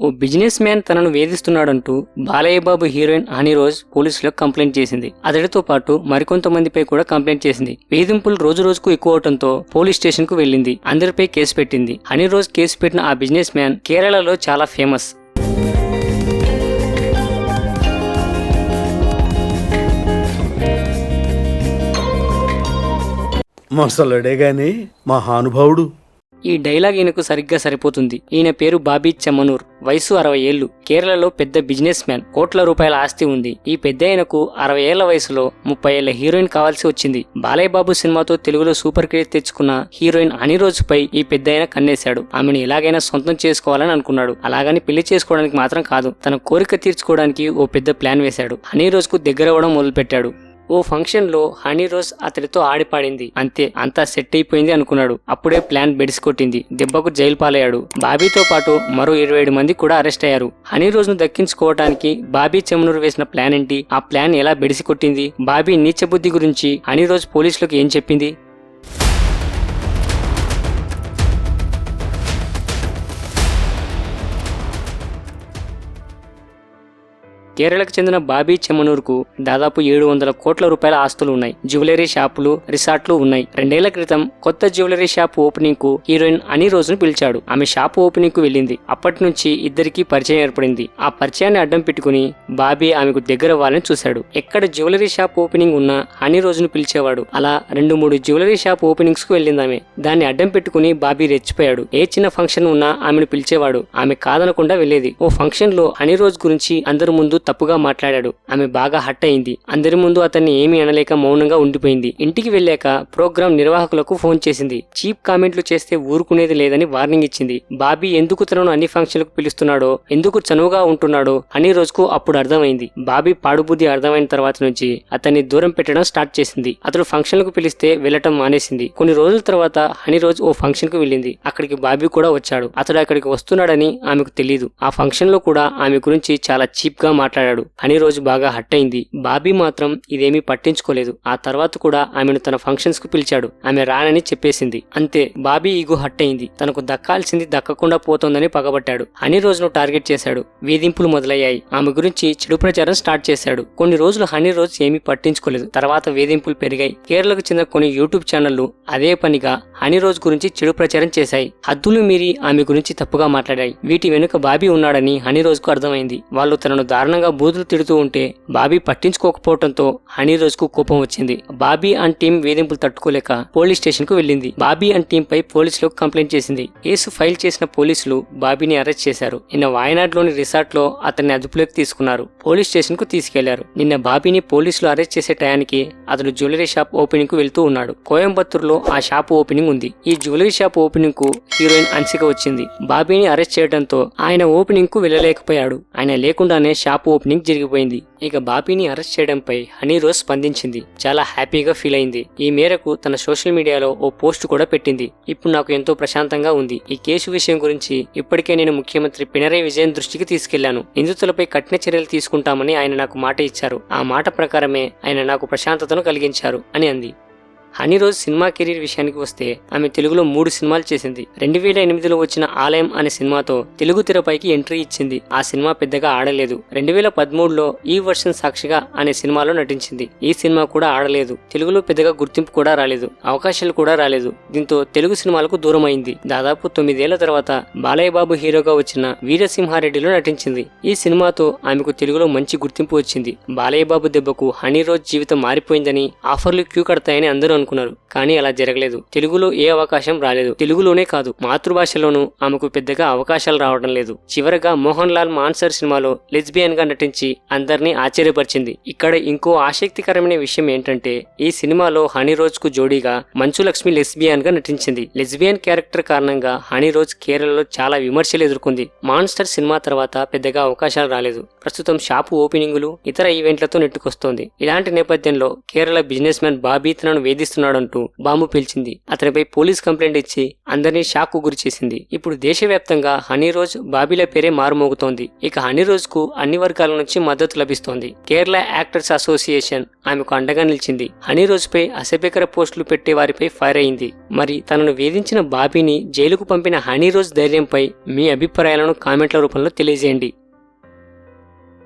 ఓ business man తనను వేధిస్తున్నాడంటూ Balayya Babu heroine Honey Rose పోలీసులకు complaint చేసింది. అతడితో పాటు మరికొంతమందిపై కూడా కంప్లైంట్ చేసింది. వేధింపులు రోజు రోజుకు ఎక్కువ అవడంతో పోలీస్ స్టేషన్కు వెళ్ళింది. అందరిపై కేసు పెట్టింది. హనీరోజ్ కేసు పెట్టిన ఆ బిజినెస్ మ్యాన్ కేరళలో చాలా ఫేమస్. మొసలుడే గాని మహానుభావుడు ఈ డైలాగ్ ఈయనకు సరిగ్గా సరిపోతుంది. ఈయన పేరు బాబీ చెమ్మనూర్ వయసు అరవై ఏళ్ళు కేరళలో పెద్ద బిజినెస్ మ్యాన్. కోట్ల రూపాయల ఆస్తి ఉంది. ఈ పెద్ద ఆయనకు అరవై ఏళ్ళ వయసులో ముప్పై ఏళ్ళ హీరోయిన్ కావాల్సి వచ్చింది. బాలయ్యబాబు సినిమాతో తెలుగులో సూపర్ క్రేజ్ తెచ్చుకున్న హీరోయిన్ అని రోజుపై ఈ పెద్ద ఆయన కన్నేశాడు. ఆమెను ఎలాగైనా సొంతం చేసుకోవాలని అనుకున్నాడు. అలాగని పెళ్ళి చేసుకోవడానికి మాత్రం కాదు తన కోరిక తీర్చుకోవడానికి ఓ పెద్ద ప్లాన్ వేశాడు. హనీ రోజుకు దగ్గరవడం మొదలుపెట్టాడు. ఓ ఫంక్షన్లో హనీ రోజ్ అతడితో ఆడిపాడింది. అంతే అంతా సెట్ అయిపోయింది అనుకున్నాడు. అప్పుడే ప్లాన్ బెడిసి కొట్టింది. దెబ్బకు జైలు పాలయ్యాడు. బాబీతో పాటు మరో ఇరవై ఏడు మంది కూడా అరెస్ట్ అయ్యారు. హనీ రోజ్ను దక్కించుకోవడానికి బాబీ చెమునూరు వేసిన ప్లాన్ ఏంటి? ఆ ప్లాన్ ఎలా బెడిసి కొట్టింది? బాబీ నీచబుద్ధి గురించి హనీ రోజ్ పోలీసులకు ఏం చెప్పింది? కేరళకు చెందిన బాబీ చెమనూర్కు దాదాపు ఏడు వందల కోట్ల రూపాయల ఆస్తులు ఉన్నాయి. జ్యువెలరీ షాపులు రిసార్ట్లు ఉన్నాయి. రెండేళ్ళ క్రితం కొత్త జ్యువెలరీ షాప్ ఓపెనింగ్కు హీరోయిన్ అని రోజును పిలిచాడు. ఆమె షాప్ ఓపెనింగ్కు వెళ్ళింది. అప్పటి నుంచి ఇద్దరికి పరిచయం ఏర్పడింది. ఆ పరిచయాన్ని అడ్డం పెట్టుకుని బాబీ ఆమెకు దగ్గర అవ్వాలని చూశాడు. ఎక్కడ జ్యువెలరీ షాప్ ఓపెనింగ్ ఉన్నా హనీ రోజును పిలిచేవాడు. అలా రెండు మూడు జ్యువెలరీ షాప్ ఓపెనింగ్స్కు వెళ్ళింది ఆమె. దాన్ని అడ్డం పెట్టుకుని బాబీ రెచ్చిపోయాడు. ఏ చిన్న ఫంక్షన్ ఉన్నా ఆమెను పిలిచేవాడు. ఆమె కాదనకుండా వెళ్ళేది ఓ ఫంక్షన్లో హనీ రోజు గురించి అందరి ముందు తప్పుగా మాట్లాడాడు. ఆమె బాగా హట్ అయింది. అందరి ముందు అతన్ని ఏమీ అనలేక మౌనంగా ఉండిపోయింది. ఇంటికి వెళ్ళాక ప్రోగ్రాం నిర్వాహకులకు ఫోన్ చేసింది. చీప్ కామెంట్లు చేస్తే ఊరుకునేది లేదని వార్నింగ్ ఇచ్చింది. బాబీ ఎందుకు తనను అన్ని ఫంక్షన్లకు పిలుస్తున్నాడో ఎందుకు చనువుగా ఉంటున్నాడో అని రోజుకు అప్పుడు అర్థమైంది. బాబీ పాడుబుద్ధి అర్థమైన తర్వాత నుంచి అతన్ని దూరం పెట్టడం స్టార్ట్ చేసింది. అతడు ఫంక్షన్లకు పిలిస్తే వెళ్ళటం మానేసింది. కొన్ని రోజుల తర్వాత హనీ రోజు ఓ ఫంక్షన్కు వెళ్ళింది. అక్కడికి బాబీ కూడా వచ్చాడు. అతడు అక్కడికి వస్తున్నాడని ఆమెకు తెలియదు ఆ ఫంక్షన్లో కూడా ఆమె గురించి చాలా చీప్గా మాట్లాడాడు. హనీ రోజు బాగా హట్ అయింది. బాబీ మాత్రం ఇదేమీ పట్టించుకోలేదు. ఆ తర్వాత కూడా ఆమెను తన ఫంక్షన్స్కు పిలిచాడు. ఆమె రానని చెప్పేసింది. అంతే బాబీ ఈగో హట్ అయింది. తనకు దక్కాల్సింది దక్కకుండా పోతోందని పగబట్టాడు. హనీ రోజును టార్గెట్ చేశాడు. వేధింపులు మొదలయ్యాయి. ఆమె గురించి చెడు ప్రచారం స్టార్ట్ చేశాడు. కొన్ని రోజులు హనీ రోజు ఏమీ పట్టించుకోలేదు. తర్వాత వేధింపులు పెరిగాయి. కేరళకు చెందిన కొన్ని యూట్యూబ్ ఛానళ్ళు అదే పనిగా హనీ రోజు గురించి చెడు ప్రచారం చేశాయి. హద్దులు మీరి ఆమె గురించి తప్పుగా మాట్లాడాయి. వీటి వెనుక బాబీ ఉన్నాడని హనీ రోజుకు అర్థమైంది. వాళ్ళు తనను దారుణంగా బూతులు తిడుతూ ఉంటే బాబీ పట్టించుకోకపోవడంతో హనీ రోజుకు కోపం వచ్చింది. బాబీ అండ్ టీం వేధింపులు తట్టుకోలేక పోలీస్ స్టేషన్కు వెళ్ళింది. బాబీ అండ్ టీం పై పోలీసులకు కంప్లైంట్ చేసింది. కేసు ఫైల్ చేసిన పోలీసులు బాబీని అరెస్ట్ చేశారు. నిన్న వాయనాడ్లోని రిసార్ట్లో అతన్ని అదుపులోకి తీసుకున్నారు. పోలీస్ స్టేషన్కు తీసుకెళ్ళారు. నిన్న బాబీని పోలీసులు అరెస్ట్ చేసే టయానికి అతను జ్యువెలరీ షాప్ ఓపెనింగ్కు వెళ్తూ ఉన్నాడు. కోయంబత్తూరులో ఆ షాప్ ఓపెనింగ్ ఉంది. ఈ జ్యువెలరీ షాప్ ఓపెనింగ్కు హీరోయిన్ అన్సిక వచ్చింది. బాబీని అరెస్ట్ చేయడంతో ఆయన ఓపెనింగ్కు వెళ్ళలేకపోయాడు. ఆయన లేకుండానే షాప్ ఓపెనింగ్ జరిగిపోయింది. ఇక బాపీని అరెస్ట్ చేయడంపై హనీ రోజ్ స్పందించింది. చాలా హ్యాపీగా ఫీల్ అయింది. ఈ మేరకు తన సోషల్ మీడియాలో ఓ పోస్ట్ కూడా పెట్టింది. ఇప్పుడు నాకు ఎంతో ప్రశాంతంగా ఉంది. ఈ కేసు విషయం గురించి ఇప్పటికే నేను ముఖ్యమంత్రి పినరయ్ విజయన్ దృష్టికి తీసుకెళ్ళాను. నిందితులపై కఠిన చర్యలు తీసుకుంటామని ఆయన నాకు మాట ఇచ్చారు. ఆ మాట ప్రకారమే ఆయన నాకు ప్రశాంతతను కలిగించారు అని అంది. హనీ రోజ్ సినిమా కెరీర్ విషయానికి వస్తే ఆమె తెలుగులో మూడు సినిమాలు చేసింది. రెండు వేల ఎనిమిదిలో వచ్చిన ఆలయం అనే సినిమాతో తెలుగు తెరపైకి ఎంట్రీ ఇచ్చింది. ఆ సినిమా పెద్దగా ఆడలేదు. రెండు వేల పదమూడులో ఈ వర్షన్ సాక్షిగా అనే సినిమాలో నటించింది. ఈ సినిమా కూడా ఆడలేదు. తెలుగులో పెద్దగా గుర్తింపు కూడా రాలేదు. అవకాశాలు కూడా రాలేదు. దీంతో తెలుగు సినిమాలకు దూరం అయింది దాదాపు తొమ్మిదేళ్ళ తర్వాత బాలయ్య బాబు హీరోగా వచ్చిన వీరసింహారెడ్డిలో నటించింది. ఈ సినిమాతో ఆమెకు తెలుగులో మంచి గుర్తింపు వచ్చింది. బాలయ్య బాబు దెబ్బకు హనీ రోజ్ జీవితం మారిపోయిందని ఆఫర్లు క్యూ కడతాయని అందరూ అనుకున్నారు. కానీ అలా జరగలేదు. తెలుగులో ఏ అవకాశం రాలేదు. తెలుగులోనే కాదు మాతృభాషలోనూ ఆమెకు పెద్దగా అవకాశాలు రావడం లేదు. చివరగా మోహన్ లాల్ మాన్సర్ సినిమాలో లెస్బియన్గా నటించి అందరినీ ఆశ్చర్యపరిచింది. ఇక్కడ ఇంకో ఆసక్తికరమైన విషయం ఏంటంటే ఈ సినిమాలో హనీ రోజ్కు జోడీగా మంచు లక్ష్మి లెస్బియన్గా నటించింది. లెస్బియన్ క్యారెక్టర్ కారణంగా హనీ రోజ్ కేరళలో చాలా విమర్శలు ఎదుర్కొంది. మాన్స్టర్ సినిమా తర్వాత పెద్దగా అవకాశాలు రాలేదు. ప్రస్తుతం షాపు ఓపెనింగులు ఇతర ఈవెంట్లతో నెట్టుకొస్తోంది. ఇలాంటి నేపథ్యంలో కేరళ బిజినెస్ మ్యాన్ బాబీ తనను చేస్తున్నాడంటూ బాంబు పీల్చింది. అతనిపై పోలీస్ కంప్లైంట్ ఇచ్చి అందరినీ షాక్కు గురి చేసింది. ఇప్పుడు దేశవ్యాప్తంగా హనీ రోజ్ బాబీల పేరే మారుమోగుతోంది. ఇక హనీ రోజ్కు అన్ని వర్గాల నుంచి మద్దతు లభిస్తోంది. కేరళ యాక్టర్స్ అసోసియేషన్ ఆమెకు అండగా నిలిచింది. హనీ రోజ్ పై అసభ్యకర పోస్టులు పెట్టే వారిపై ఫైర్ అయింది. మరి తనను వేధించిన బాబీని జైలుకు పంపిన హనీ రోజ్ ధైర్యంపై మీ అభిప్రాయాలను కామెంట్ల రూపంలో తెలియజేయండి.